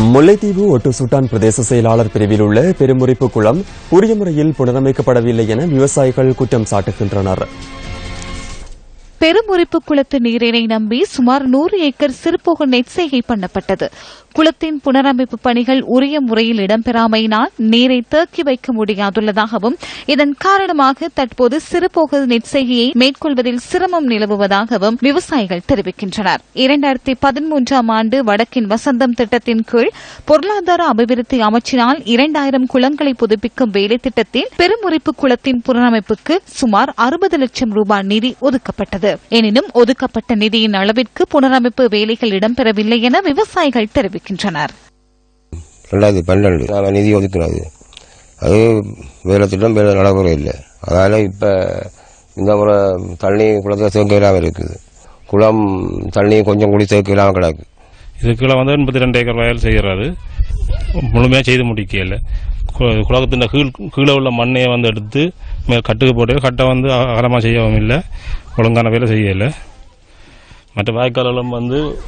முல்லைத்தீவு ஒட்டு சுட்டான் பிரதேச செயலாளர் பிரிவில் உள்ள பெருமுறிப்பு குளம் உரிய முறையில் புனரமைக்கப்படவில்லை என விவசாயிகள் குற்றம் சாட்டுகின்றனர். பெருமுறிப்பு குளத்து நீரினை நம்பி சுமார் நூறு ஏக்கர் சிறுபோக நெற்செய்கை பண்ணப்பட்டது. குளத்தின் புனரமைப்பு பணிகள் உரிய முறையில் இடம்பெறாமையினால் நீரை தேக்கி வைக்க முடியாதுள்ளதாகவும் இதன் காரணமாக தற்போது சிறுபோக நெற்செய்கையை மேற்கொள்வதில் சிரமம் நிலவுவதாகவும் விவசாயிகள் தெரிவிக்கின்றனர். இரண்டாயிரத்தி பதிமூன்றாம் ஆண்டு வடக்கின் வசந்தம் திட்டத்தின் கீழ் பொருளாதார அபிவிருத்தி அமைச்சினால் இரண்டாயிரம் குளங்களை புதுப்பிக்கும் வேலை திட்டத்தில் பெருமுறிப்பு குளத்தின் புனரமைப்புக்கு சுமார் அறுபது லட்சம் ரூபாய் நிதி ஒதுக்கப்பட்டது. எனினும் ஒதுக்கப்பட்ட நிதியின் அளவிற்கு புனரமைப்பு வேலைகள் இடம்பெறவில்லை என விவசாயிகள் தெரிவிக்கின்றனர். ரெண்டாயிரத்தி பன்னெண்டு. நிதி ஒதுக்கினது அது வேலை திட்டம் வேலை நடைமுறை இல்லை. அதனால் இப்போ இந்த முறை தண்ணி குளத்தில் சேர்க்க இல்லாமல் இருக்குது. குளம் தண்ணி கொஞ்சம் கூடி சேர்க்க இல்லாமல் கிடக்கு. இதுக்குள்ள வந்து எண்பத்தி ரெண்டு ஏக்கர் வயல் செய்கிறது முழுமையாக செய்து முடிக்கல. கு- கீழ் கீழே உள்ள மண்ணையை வந்து எடுத்து மேலே கட்டுக்கு போட்டு கட்டை வந்து அகலமாக செய்யவும் இல்லை. ஒழுங்கான வேலை செய்யலை. மற்ற வாய்க்கால்களும் வந்து